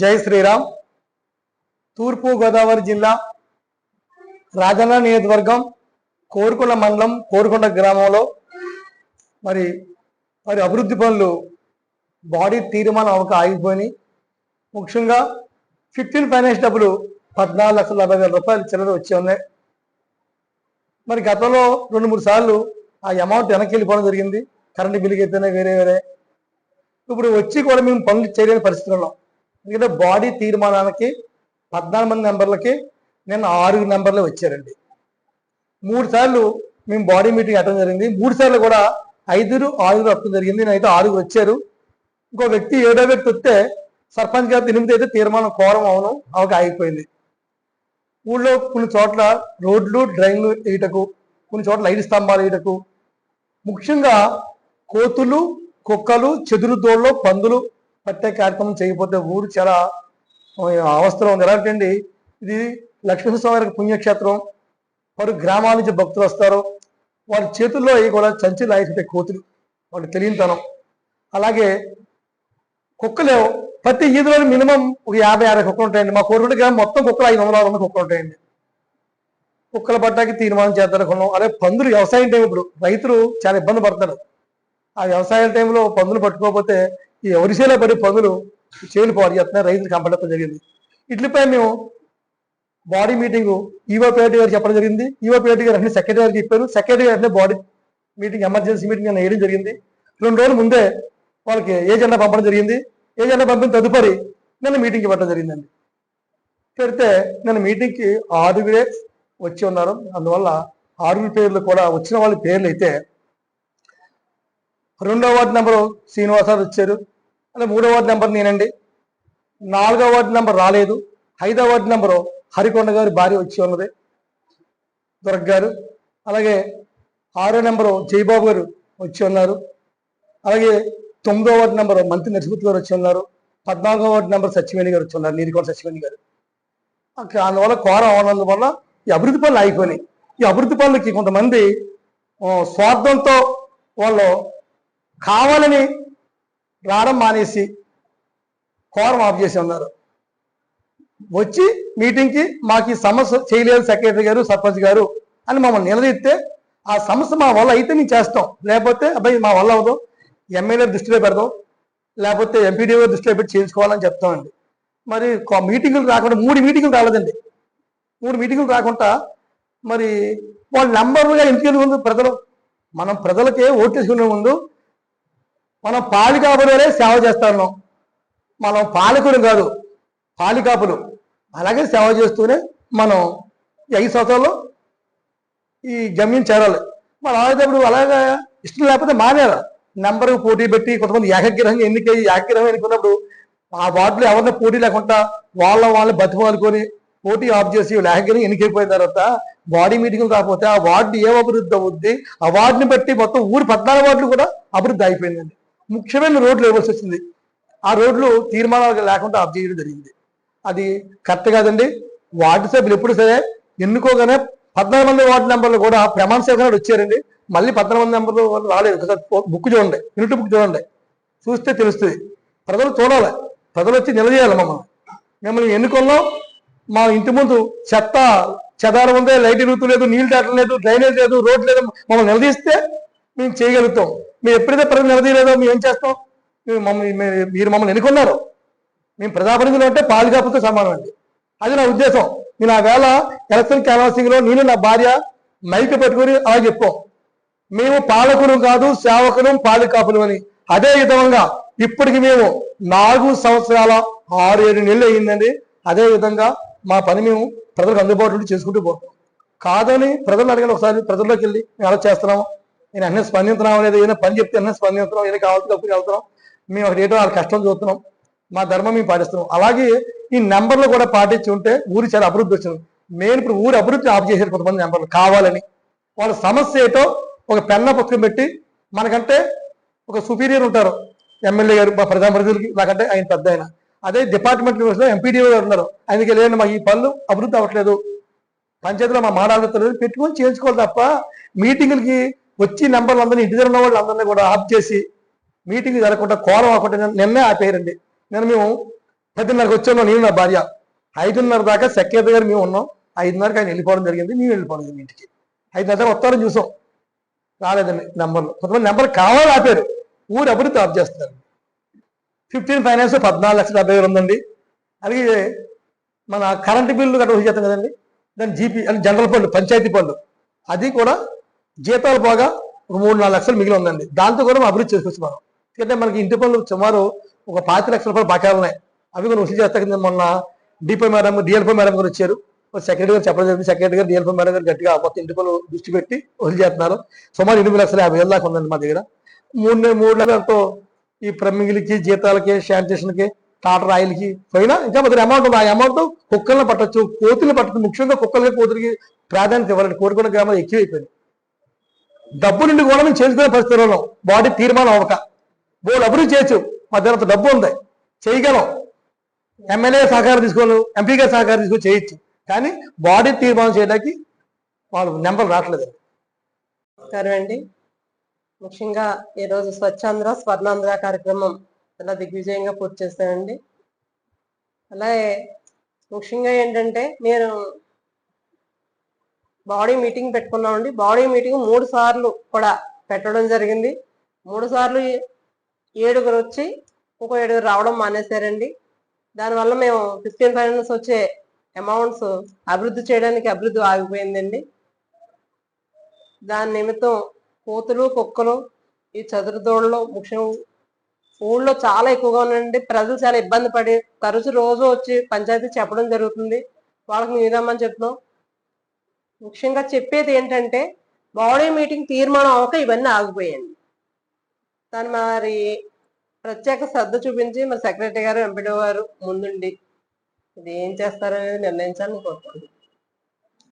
జై శ్రీరామ్. తూర్పు గోదావరి జిల్లా రాజన్న నియోజకవర్గం కోరుకొండ మండలం కోరుకొండ గ్రామంలో మరి మరి అభివృద్ధి పనులు బాడీ తీర్మానం అవక ఆగిపోయినాయి. ముఖ్యంగా ఫిఫ్టీన్ ఫైనాన్స్ డబ్బులు పద్నాలుగు లక్షల యాభై వేల రూపాయలు చిల్లర వచ్చి ఉన్నాయి. మరి గతంలో రెండు మూడు సార్లు ఆ అమౌంట్ వెనక్కి వెళ్ళిపోవడం జరిగింది. కరెంటు బిల్లుకి అయితేనే వేరే వేరే. ఇప్పుడు వచ్చి కూడా మేము పనులు చేయలేని పరిస్థితుల్లో ఉన్నాం. ఎందుకంటే బాడీ తీర్మానానికి పద్నాలుగు మంది నెంబర్లకి నేను ఆరు నెంబర్లు వచ్చారండి. మూడు సార్లు మేము బాడీ మీటింగ్ అటెండ్ జరిగింది. మూడు సార్లు కూడా ఐదుగురు ఆరుగురు అప్పుడు జరిగింది. నేనైతే ఆరుగురు వచ్చారు. ఇంకో వ్యక్తి ఏడో వ్యక్తి వస్తే సర్పంచ్ గారు ఎనిమిది అయితే తీర్మానం కోరం అవను అవక ఆగిపోయింది. ఊళ్ళో కొన్ని చోట్ల రోడ్లు డ్రైన్లు వేయటకు కొన్ని చోట్ల లైట్ స్తంభాలు వేయటకు ముఖ్యంగా కోతులు కుక్కలు చెదురు దోళ్ళు పందులు పట్టే కార్యక్రమం చేయకపోతే ఊరు చాలా అవస్థలో ఉంది. ఎలాంటి ఇది లక్ష్మీస్వామి వారికి పుణ్యక్షేత్రం. వారు గ్రామాల నుంచి భక్తులు వస్తారు. వారి చేతుల్లో అవి కూడా చంచి లాగుతుంటాయి కోతులు. వాళ్ళకి తెలియనితనం. అలాగే కుక్కలు ప్రతి ఈదులో మినిమం ఒక యాభై అరవై కుక్కలు ఉంటాయండి. మా కోరుకుంటే గ్రామం మొత్తం కుక్కలు ఐదు వందల ఆరు వందల కుక్కలు ఉంటాయండి. కుక్కల పట్టాకి తీర్మానం చేద్దనుకున్నాం అదే పందులు వ్యవసాయం టైం ఇప్పుడు. రైతులు చాలా ఇబ్బంది పడతారు ఆ వ్యవసాయం టైంలో పందులు పట్టుకోకపోతే ఈ ఒరిసేలో పడి పగులు చేలు పాడు చేస్తున్నారు రైతులు కంపడం జరిగింది. ఇట్లపై మేము బాడీ మీటింగ్ ఈవో పేటి గారు చెప్పడం జరిగింది. ఈవో పేటి గారు అన్ని సెక్రటరీ గారు చెప్పారు. సెక్రటరీ గారు బాడీ మీటింగ్ ఎమర్జెన్సీ మీటింగ్ అని వేయడం జరిగింది. రెండు రోజుల ముందే వాళ్ళకి ఏజెండా పంపడం జరిగింది. ఏజెండా పంపిన తదుపరి నన్ను మీటింగ్కి ఇవ్వడం జరిగిందండి. పెడితే నేను మీటింగ్కి ఆరుగురే వచ్చి ఉన్నారు. అందువల్ల ఆరుగురు పేర్లు కూడా వచ్చిన వాళ్ళ పేర్లు అయితే రెండో వార్డు నెంబరు శ్రీనివాసరావు వచ్చారు అంటే మూడో వార్డు నెంబర్ నేనండి. నాలుగో వార్డు నెంబర్ రాలేదు. ఐదో వార్డు నెంబరు హరికొండ గారి భార్య వచ్చి ఉన్నది. దుర్గ గారు. అలాగే ఆరో నెంబరు జయబాబు గారు వచ్చి ఉన్నారు. అలాగే తొమ్మిదో వార్డు నెంబరు మంత్రి నరసింహ గారు వచ్చి ఉన్నారు. పద్నాలుగో వార్డు నెంబర్ సత్యవేణి గారు వచ్చి ఉన్నారు. నీరికొండ సత్యవేణి గారు. అందువల్ల కోరం అవనందువల్ల ఈ అభివృద్ధి పనులు ఆగిపోయినాయి. ఈ అభివృద్ధి పనులకి కొంతమంది స్వార్థంతో వాళ్ళు కావాలని రావడం మానేసి కోరం ఆఫ్ చేసి ఉన్నారు. వచ్చి మీటింగ్కి మాకు ఈ సమస్య చేయలేదు సెక్రటరీ గారు సర్పంచ్ గారు అని మమ్మల్ని నిలదీస్తే ఆ సమస్య మా వల్ల అయితే మేము చేస్తాం. లేకపోతే అబ్బాయి మా వల్ల అవ్వదు. ఎమ్మెల్యే దృష్టిలో పెడదాం. లేకపోతే ఎంపీడీఓ దృష్టిలో పెట్టి చేయించుకోవాలని చెప్తామండి. మరి మీటింగులు రాకుండా మూడు మీటింగులు రాలేదండి. మూడు మీటింగులు రాకుండా మరి వాళ్ళ నెంబర్గా ఎంపికలు ముందు ప్రజలు మనం ప్రజలకే ఓటు చేసుకునే ముందు మనం పాలికాపులనే సేవ చేస్తాను. మనం పాలకులు కాదు పాలికాపులు. అలాగే సేవ చేస్తూనే మనం ఐదు సంవత్సరాలు ఈ గమ్యం చేరాలి. మరి అలాగేటప్పుడు అలాగా ఇష్టం లేకపోతే మానేరు నెంబర్ పోటీ పెట్టి కొంతమంది ఏకగ్రహంగా ఎన్నికై ఏకగ్రహం ఎన్నుకున్నప్పుడు ఆ వార్డులో ఎవరిని పోటీ లేకుండా వాళ్ళ వాళ్ళని బతిమాలుకొని పోటీ ఆఫ్ చేసి వీళ్ళు ఏకగ్రహం ఎన్నికైపోయిన తర్వాత బాడీ మీటింగ్ కాకపోతే ఆ వార్డు ఏం అభివృద్ధి అవుద్ది? ఆ వార్డుని బట్టి మొత్తం ఊరు పద్నాలుగు వార్డులు కూడా అభివృద్ధి అయిపోయిందండి. ముఖ్యమైన రోడ్లు ఇవ్వాల్సి వచ్చింది. ఆ రోడ్లు తీర్మానాలు లేకుండా ఆఫ్ చేయడం జరిగింది. అది కరెక్ట్ కాదండి. వార్డు సభ్యులు ఎప్పుడు సరే ఎన్నుకోగానే పద్నాలుగు మంది వార్డు నెంబర్లు కూడా ప్రమాణ సేవకులు వచ్చారండి. మళ్ళీ పద్నాలుగు మంది నెంబర్లు రాలేదు. ఒకసారి బుక్ చూడండి. యూనిట్ బుక్ చూడండి. చూస్తే తెలుస్తుంది. ప్రజలు చూడాలి. ప్రజలు వచ్చి నిలదీయాలి మమ్మల్ని. మిమ్మల్ని ఎన్నుకున్నాం మా ఇంటి ముందు చెత్త చెదారం ఉంది లైట్ ఇరుగుతలేదు నీళ్ళు టాటం లేదు డ్రైనేజ్ లేదు రోడ్ లేదు. మమ్మల్ని నిలదీస్తే మేము చేయగలుగుతాం. మేము ఎప్పుడైతే ప్రజలు నిలదీయలేదో మేము ఏం చేస్తాం? మేము మమ్మల్ని మీరు- మమ్మల్ని ఎన్నుకున్నారు. మేము ప్రజాప్రతినిధులు అంటే పాలికాపుతో సమానం అండి. అది నా ఉద్దేశం. నేను ఆ వేళ ఎలక్షన్ క్యాన్వాసింగ్లో నేను నా భార్య మైక్ పెట్టుకుని అలా చెప్పాం. మేము పాలకులు కాదు సేవకులు పాలికాపులు అని. అదే విధంగా ఇప్పటికి మేము నాలుగు సంవత్సరాల ఆరు ఏడు నెలలు అయ్యిందండి అదే విధంగా మా పని మేము ప్రజలకు అందుబాటులో చేసుకుంటూ పోతాం కాదని ప్రజలు అడిగిన ఒకసారి. ప్రజల్లోకి వెళ్ళి మేము ఎలా చేస్తున్నాము. నేను అన్నీ స్పందించడం లేదు ఏదైనా పని చెప్తే అన్నీ స్పందించడం ఏదైనా కావాల్సి తప్పుకి వెళ్తున్నాం. మేము అక్కడ ఏటో వాళ్ళ కష్టం చూస్తున్నాం. మా ధర్మం మేము పాటిస్తున్నాం. అలాగే ఈ నెంబర్లు కూడా పాటించి ఉంటే ఊరి చాలా అభివృద్ధి వచ్చింది. మెయిన్ ఇప్పుడు ఊరు అభివృద్ధి ఆఫ్ చేశారు కొంతమంది నెంబర్లు కావాలని. వాళ్ళ సమస్య ఏటో ఒక పెన్న పుస్తకం పెట్టి మనకంటే ఒక సుపీరియర్ ఉంటారు. ఎమ్మెల్యే గారు మా ప్రధానమంత్రికి నాకంటే ఆయన పెద్ద ఆయన. అదే డిపార్ట్మెంట్ ఎంపీడీఓ గారు ఉన్నారు. ఆయనకి లేదండి మాకు ఈ పనులు అభివృద్ధి అవ్వట్లేదు. పంచాయతీలో మా మాడాడుతున్నారు పెట్టుకొని చేయించుకోవాలి తప్ప మీటింగులకి వచ్చి నెంబర్లు అందరినీ ఇంటి దగ్గర ఉన్న వాళ్ళు అందరినీ కూడా ఆఫ్ చేసి మీటింగ్ జరగకుండా కోరం అవ్వకుండా నిన్నే ఆపేయరండి నేను మేము పదిన్నరకు వచ్చాను నేను నా భార్య. ఐదున్నర దాకా సెక్రటరీ గారు మేము ఉన్నాం. ఐదున్నరకు ఆయన వెళ్ళిపోవడం జరిగింది మేము వెళ్ళిపోవడం జరిగింది ఇంటికి. ఐదున్నర దాకా వస్తారని చూసాం. రాలేదండి నెంబర్లు. కొంతమంది నెంబర్ కావాలి ఆపారు. ఊరు అభివృద్ధి ఆఫ్ చేస్తున్నారు. ఫిఫ్టీన్ ఫైనాన్స్ పద్నాలుగు లక్షల డెబ్బై వేలు ఉందండి. అలాగే మన కరెంటు బిల్లు గట్రా చేస్తాం కదండి. దాని జీపీ అంటే జనరల్ ఫండ్ పంచాయతీ ఫండ్. అది కూడా జీతాలు పోగా ఒక మూడు నాలుగు లక్షలు మిగిలి ఉందండి. దాంతో కూడా అభివృద్ధి చేసుకోవచ్చు మనం. ఎందుకంటే మనకి ఇంటి పనులు సుమారు ఒక పాతి లక్షల రూపాయలు బకాయిలు ఉన్నాయి. అవి కూడా వసూలు చేస్తా కింద మొన్న డిపో మేడం డిఎల్పో మేడం గారు వచ్చారు. సెక్రటరీ గారు చెప్పడం జరిగింది. సెక్రటరీ గారు డిఎల్పో మేడం గారు గట్టిగా మొత్తం ఇంటి పనులు దృష్టి పెట్టి వసూలు చేస్తున్నారు. సుమారు ఎనిమిది లక్షల యాభై వేల దాకా ఉందండి మా దగ్గర. మూడు మూడు లక్షలతో ఈ ప్రమ్మింగ్లకి జీతాలకి శానిటేషన్కి టాటర్ ఆయిల్కి పోయినా ఇంకా మరి అమౌంట్ ఉంది. ఆ అమౌంట్ కుక్కలను పట్టచ్చు కోతులు పట్టచ్చు. ముఖ్యంగా కుక్కలకి కోతులకి ప్రాధాన్యత ఇవ్వాలంటే కోరుకున్న గ్రామాలు ఎక్కువ అయిపోయింది డబ్బు నుండి కూడా మేము చేసుకునే పరిస్థితుల్లో ఉన్నాం. బాడీ తీర్మానం అవ్వక. బోర్డు అభివృద్ధి చేయొచ్చు. మా దగ్గర డబ్బు ఉంది. చేయగలం. ఎమ్మెల్యే సహకారం తీసుకోవాలి. ఎంపీ గారి సహకారం తీసుకొని చేయొచ్చు. కానీ బాడీ తీర్మానం చేయడానికి వాళ్ళు నెంబర్ రావట్లేదు. నమస్కారం అండి. ముఖ్యంగా ఈరోజు స్వచ్ఛాంధ్ర స్వర్ణాంధ్ర కార్యక్రమం చాలా దిగ్విజయంగా పూర్తి చేశానండి అలాగే ముఖ్యంగా ఏంటంటే నేను బాడీ మీటింగ్ పెట్టుకున్నామండి. బాడీ మీటింగ్ మూడు సార్లు కూడా పెట్టడం జరిగింది. మూడు సార్లు ఏడుగురు వచ్చి ఇంకో ఏడుగురు రావడం మానేశారండి. దానివల్ల మేము ఫిఫ్టీన్ ఫైనాన్స్ వచ్చే అమౌంట్స్ అభివృద్ధి చేయడానికి అభివృద్ధి ఆగిపోయిందండి. దాని నిమిత్తం కోతులు కుక్కలు ఈ చదురుదోళ్ళు ముఖ్యం ఊళ్ళో చాలా ఎక్కువగా ఉన్నాయండి. ప్రజలు చాలా ఇబ్బంది పడి తరచు రోజు వచ్చి పంచాయతీ చెప్పడం జరుగుతుంది. వాళ్ళకి మీదమ్మని చెప్తున్నాం. ముఖ్యంగా చెప్పేది ఏంటంటే బాడీ మీటింగ్ తీర్మానం అవ్వక ఇవన్నీ ఆగిపోయాయండి. తను మరి ప్రత్యేక శ్రద్ధ చూపించి మరి సెక్రటరీ గారు ఎంపీడీ గారు ముందుండి ఇది ఏం చేస్తారనేది నిర్ణయించాలని కోరుకుంటున్నాను.